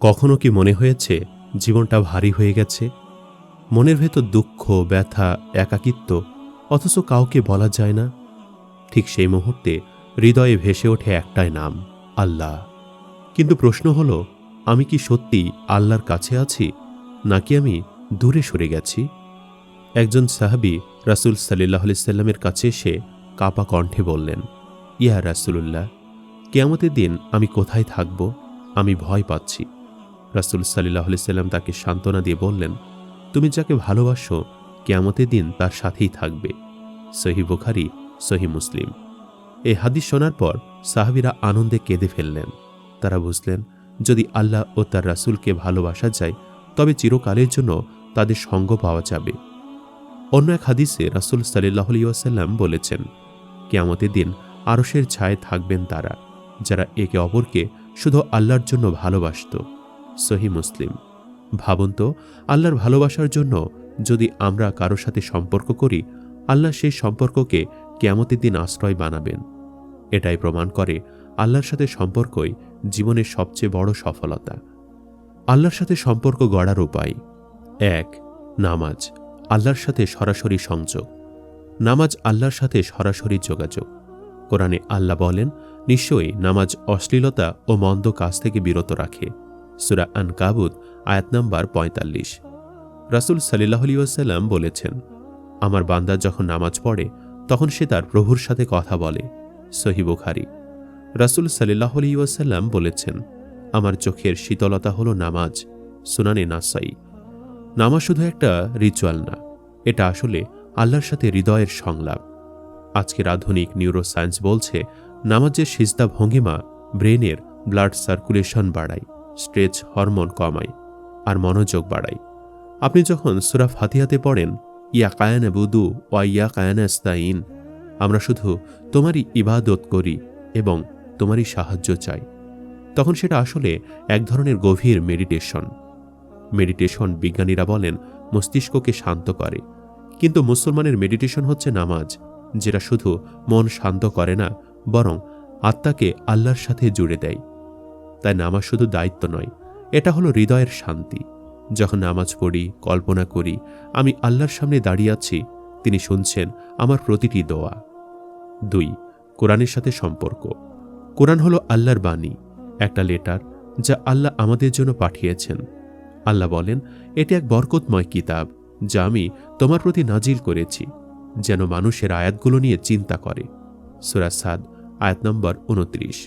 কখনো কি মনে হয়েছে জীবনটা ভারী হয়ে গেছে? মনের ভেতর দুঃখ, ব্যথা, একাকিত্ব, অথচ কাউকে বলা যায় না। ঠিক সেই মুহূর্তে হৃদয়ে ভেসে ওঠে একটাই নাম, আল্লাহ। কিন্তু প্রশ্ন হলো, আমি কি সত্যি আল্লাহর কাছে আছি, নাকি আমি দূরে সরে গেছি? একজন সাহাবি রাসুল সাল্লাহ সাল্লামের কাছে এসে কাপা কণ্ঠে বললেন, ইয়া রাসুলুল্লাহ, কেয়ামতের দিন আমি কোথায় থাকব? আমি ভয় পাচ্ছি। রাসুল সাল্লাহ সাল্লাম তাকে সান্ত্বনা দিয়ে বললেন, তুমি যাকে ভালোবাসো, কেয়ামতের দিন তার সাথেই থাকবে। সহি বুখারি সহি মুসলিম। এই হাদিস শোনার পর সাহাবিরা আনন্দে কেঁদে ফেললেন। তারা বুঝলেন, যদি আল্লাহ ও তার রাসুলকে ভালোবাসা যায়, তবে চিরকালের জন্য তাদের সঙ্গ পাওয়া যাবে। অন্য এক হাদিসে রাসুল সাল্লাহ ওয়াসাল্লাম বলেছেন, কেয়ামতের দিন আরসের ছায় থাকবেন তারা, যারা একে অপরকে শুধু আল্লাহর জন্য ভালোবাসত। সহি মুসলিম। ভাবুন তো, আল্লাহর ভালোবাসার জন্য যদি আমরা কারও সাথে সম্পর্ক করি, আল্লাহ সেই সম্পর্ককে কেয়ামতের দিন আশ্রয় বানাবেন। এটাই প্রমাণ করে আল্লাহর সাথে সম্পর্কই জীবনের সবচেয়ে বড় সফলতা। আল্লাহর সাথে সম্পর্ক গড়ার উপায়। এক, নামাজ, আল্লাহর সাথে সরাসরি সংযোগ। নামাজ আল্লাহর সাথে সরাসরি যোগাযোগ। কোরআনে আল্লাহ বলেন, নিশ্চয়ই নামাজ অশ্লীলতা ও মন্দ কাজ থেকে বিরত রাখে। সুরা আন কাবুদ আয়াত নাম্বার পঁয়তাল্লিশ। রাসুল সাল্লাহ আলিয়াল্লাম বলেছেন, আমার বান্দা যখন নামাজ পড়ে, তখন সে তার প্রভুর সাথে কথা বলে। সহি বুখারি। রাসুল সাল্লাহ আলিয়াল্লাম বলেছেন, আমার চোখের শীতলতা হল নামাজ, সুনানে নাসাই। নামাজ শুধু একটা রিচুয়াল না, এটা আসলে আল্লাহর সাথে হৃদয়ের সংলাপ। আজকের আধুনিক নিউরোসায়েন্স বলছে, নামাজের সিজদা ভঙ্গিমা ব্রেনের ব্লাড সার্কুলেশন বাড়ায়। স্ট্রেচ হরমোন কমায় আর মনোযোগ বাড়ায়। আপনি যখন সুরা ফাতিহাতে পড়েন, ইয়া কায়ানা বুদু ওয়া ইয়া কায়ানা স্তাইন আমরা শুধু তোমারই ইবাদত করি এবং তোমারই সাহায্য চাই। তখন সেটা আসলে এক ধরনের গভীর মেডিটেশন মেডিটেশন বিজ্ঞানীরা বলেন, মস্তিষ্ককে শান্ত করে। কিন্তু মুসলমানের মেডিটেশন হচ্ছে নামাজ, যেটা শুধু মন শান্ত করে না, বরং আত্মাকে আল্লাহর সাথে জুড়ে দেয়। তাই নামাজ শুধু দায়িত্ব নয়, এটা হলো হৃদয়ের শান্তি। যখন নামাজ পড়ি, কল্পনা করি, আমি আল্লাহর সামনে দাঁড়িয়ে আছি, তিনি শুনছেন আমার প্রতিটি দোয়া। দুই, কোরআনের সাথে সম্পর্ক। কোরআন হলো আল্লাহর বাণী, একটা লেটার যা আল্লাহ আমাদের জন্য পাঠিয়েছেন। আল্লাহ বলেন, এটি এক বরকতময় কিতাব, যা আমি তোমার প্রতি নাজিল করেছি, যেন মানুষের আয়াতগুলো নিয়ে চিন্তা করে। সুরা সাদ, আয়াত নম্বর উনত্রিশ।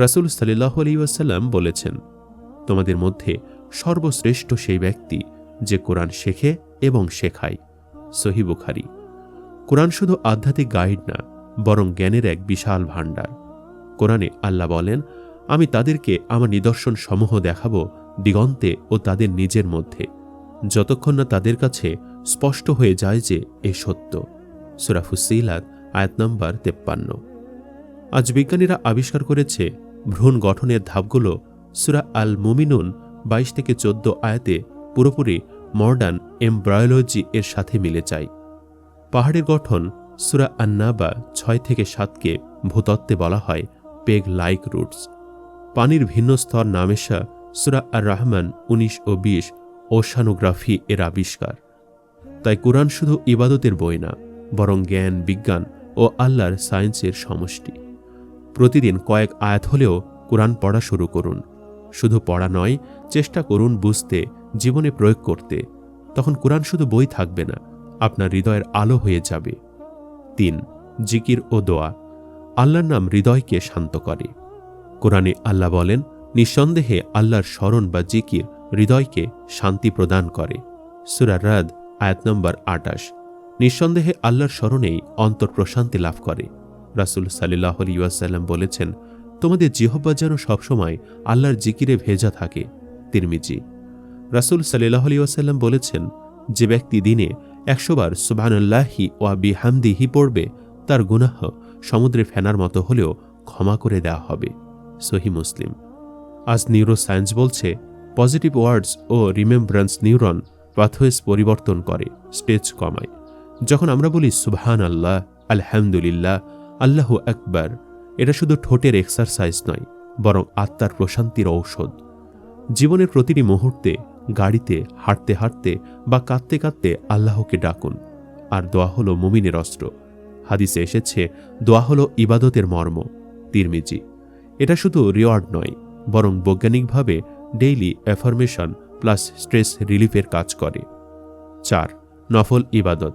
রাসুল সাল্লাহ আলিউসাল্লাম বলেছেন, তোমাদের মধ্যে সর্বশ্রেষ্ঠ সেই ব্যক্তি যে কোরআন শেখে এবং শেখায়। সহি বুখারি। কোরআন শুধু আধ্যাত্মিক গাইড না, বরং জ্ঞানের এক বিশাল ভাণ্ডার। কোরআনে আল্লাহ বলেন, আমি তাদেরকে আমার নিদর্শন সমূহ দেখাব দিগন্তে ও তাদের নিজের মধ্যে। যতক্ষণ না তাদের কাছে স্পষ্ট হয়ে যায় যে এ সত্য। সুরাফুসিলাদ আয়াত নম্বর তেপ্পান্ন। আজ বিজ্ঞানীরা আবিষ্কার করেছে ভ্রূণ গঠনের ধাপগুলো সুরা আল মুমিনুন বাইশ থেকে চোদ্দ আয়াতে পুরোপুরি মডার্ন এমব্রায়োলজি এর সাথে মিলে যায়। পাহাড়ের গঠন সুরা আন্নাবা ছয় থেকে সাতকে ভূতত্ত্বে বলা হয় পেগ লাইক রুটস। পানির ভিন্ন স্তর নামেশা সুরা আর রহমান উনিশ ও বিশ ওশানোগ্রাফি এর আবিষ্কার। তাই কোরআন শুধু ইবাদতের বই না, বরং জ্ঞান, বিজ্ঞান ও আল্লাহর সায়েন্সের সমষ্টি। প্রতিদিন কয়েক আয়াত হলেও কোরআন পড়া শুরু করুন। শুধু পড়া নয়, চেষ্টা করুন বুঝতে, জীবনে প্রয়োগ করতে। তখন কোরআন শুধু বই থাকবে না, আপনার হৃদয়ের আলো হয়ে যাবে। তিন, জিকির ও দোয়া। আল্লাহর নাম হৃদয়কে শান্ত করে। কোরআনে আল্লাহ বলেন, নিঃসন্দেহে আল্লাহর স্মরণ বা জিকির হৃদয়কে শান্তি প্রদান করে। সুরার রাদ, আয়াত নম্বর আটাশ। নিঃসন্দেহে আল্লাহর স্মরণেই অন্তর প্রশান্তি লাভ করে। রাসুল সাল্লাহ আলিউসাল্লাম বলেছেন, তোমাদের জিহব্বা যেন সবসময় আল্লাহর জিকিরে ভেজা থাকে। তিরমিজি। রাসুল সাল্লাহ আলিউসাল্লাম বলেছেন, যে ব্যক্তি দিনে একশোবার সুবাহান্লাহি ওয়া বিহামদিহি পড়বে, তার গুনাহ সমুদ্রে ফেনার মতো হলেও ক্ষমা করে দেওয়া হবে। Sahih Muslim. আজ নিউরো সায়েন্স বলছে, পজিটিভ ওয়ার্ডস ও রিমেম্ব্রান্স নিউরন পাথওয়েস পরিবর্তন করে স্টেজ কমায়। যখন আমরা বলি সুবহান আল্লাহ আলহামদুলিল্লাহ আল্লাহ আকবার, এটা শুধু ঠোঁটের এক্সারসাইজ নয়, বরং আত্মার প্রশান্তির ঔষধ। জীবনের প্রতিটি মুহূর্তে গাড়িতে, হাঁটতে হাঁটতে বা কাঁদতে কাঁদতে আল্লাহকে ডাকুন। আর দোয়া হলো মুমিনের অস্ত্র। হাদিসে এসেছে, দোয়া হলো ইবাদতের মর্ম, তিরমিজি। এটা শুধু রিওয়ার্ড নয়, বরং বৈজ্ঞানিকভাবে ডেইলি অ্যাফার্মেশন প্লাস স্ট্রেস রিলিফের কাজ করে। চার, নফল ইবাদত।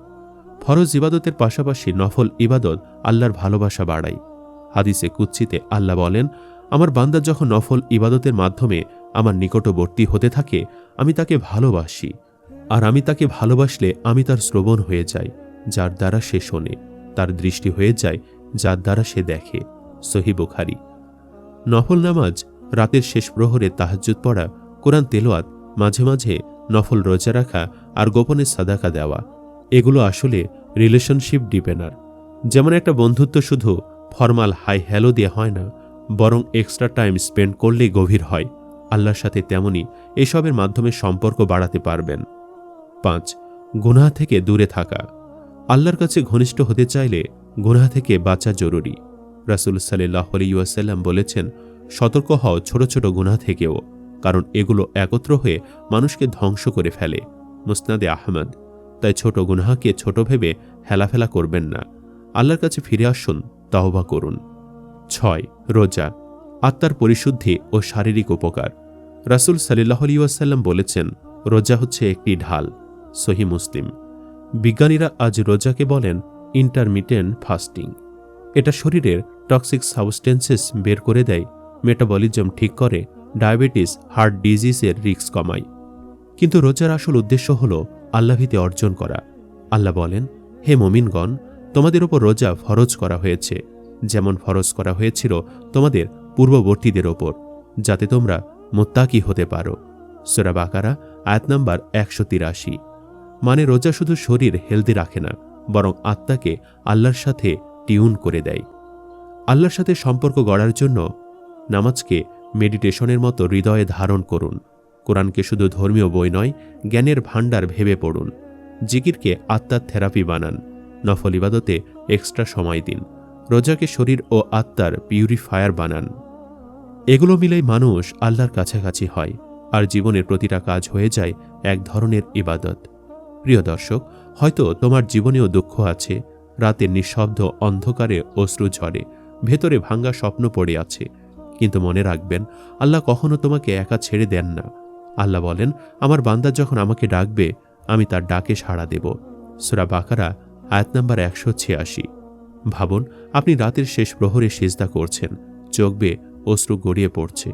ফরজ ইবাদতের পাশাপাশি নফল ইবাদত আল্লাহর ভালোবাসা বাড়ায়। হাদিসে কুচ্ছিতে আল্লাহ বলেন, আমার বান্দা যখন নফল ইবাদতের মাধ্যমে আমার নিকটবর্তী হতে থাকে, আমি তাকে ভালোবাসি। আর আমি তাকে ভালোবাসলে আমি তার শ্রবণ হয়ে যাই, যার দ্বারা সে শোনে। তার দৃষ্টি হয়ে যায়, যার দ্বারা সে দেখে। সহি বুখারি। নফল নামাজ, রাতের শেষ প্রহরে তাহাজ্জুদ পড়া, কোরআন তেলোয়াত মাঝে মাঝে নফল রোজা রাখা আর গোপনে সাদাকা দেওয়া এগুলো আসলে রিলেশনশিপ ডিপেনার যেমন একটা বন্ধুত্ব শুধু ফর্মাল হাই হ্যালো দিয়ে হয় না, বরং এক্সট্রা টাইম স্পেন্ড করলেই গভীর হয়। আল্লাহর সাথে তেমনই এসবের মাধ্যমে সম্পর্ক বাড়াতে পারবেন। পাঁচ, গুনাহ থেকে দূরে থাকা। আল্লাহর কাছে ঘনিষ্ঠ হতে চাইলে গুনাহ থেকে বাঁচা জরুরি। রাসুল সাল্লাহ আলিউসাল্লাম বলেছেন, সতর্ক হও ছোট ছোট গুনাহ থেকেও, কারণ এগুলো একত্র হয়ে মানুষকে ধ্বংস করে ফেলে। মুসনাদে আহমদ। তাই ছোট গুনাহাকে ছোট ভেবে হেলাফেলা করবেন না। আল্লাহর কাছে ফিরে আসুন, তহবা করুন। ছয়, রোজা, আত্মার পরিশুদ্ধি ও শারীরিক উপকার। রাসুল সাল্লাহ বলেছেন, রোজা হচ্ছে একটি ঢাল, সহি মুসলিম। বিজ্ঞানীরা আজ রোজাকে বলেন ইন্টারমিটেন্ট ফাস্টিং এটা শরীরের টক্সিক সাবস্টেন্সেস বের করে দেয় মেটাবলিজম ঠিক করে ডায়াবেটিস হার্ট ডিজিজের রিস্ক কমায়। কিন্তু রোজার আসল উদ্দেশ্য হল আল্লাভিতে অর্জন করা। আল্লাহ বলেন, হে মমিনগণ, তোমাদের ওপর রোজা ফরজ করা হয়েছে। যেমন ফরজ করা হয়েছিল তোমাদের পূর্ববর্তীদের ওপর যাতে তোমরা মোত্তাকি হতে পারো। সোরা বাকারা, আয়াত নাম্বার একশো তিরাশি। মানে রোজা শুধু শরীর হেলদি রাখে না, বরং আত্মাকে আল্লাহর সাথে টিউন করে দেয়। আল্লাহর সাথে সম্পর্ক গড়ার জন্য নামাজকে মেডিটেশনের মতো হৃদয়ে ধারণ করুন। কোরআনকে শুধু ধর্মীয় বই নয়, জ্ঞানের ভাণ্ডার ভেবে পড়ুন। জিকিরকে আত্মার থেরাপি বানান। নফল ইবাদতে এক্সট্রা সময় দিন। রোজাকে শরীর ও আত্মার পিউরিফায়ার বানান। এগুলো মিলেই মানুষ আল্লাহর কাছাকাছি হয়, আর জীবনের প্রতিটা কাজ হয়ে যায় এক ধরনের ইবাদত। প্রিয় দর্শক, হয়তো তোমার জীবনেও দুঃখ আছে রাতের নিঃশব্দ অন্ধকারে অশ্রু ঝরে, ভেতরে ভাঙ্গা স্বপ্ন পড়ে আছে, কিন্তু মনে রাখবেন, আল্লাহ কখনো তোমাকে একা ছেড়ে দেন না। আল্লাহ বলেন, আমার বান্দা যখন আমাকে ডাকবে, আমি তার ডাকে সাড়া দেব। সুরা বাকারা, আয়াত নাম্বার একশো ছিয়াশি। ভাবুন, আপনি রাতের শেষ প্রহরে সেজদা করছেন, চোখ বেয়ে অশ্রু গড়িয়ে পড়ছে।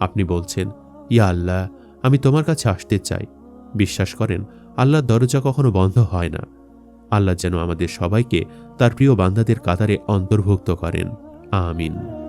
আপনি বলছেন, ইয়া আল্লাহ, আমি তোমার কাছে আসতে চাই। বিশ্বাস করেন, আল্লাহর দরজা কখনো বন্ধ হয় না। আল্লাহ যেন আমাদের সবাইকে তার প্রিয় বান্দাদের কাতারে অন্তর্ভুক্ত করেন। আমিন।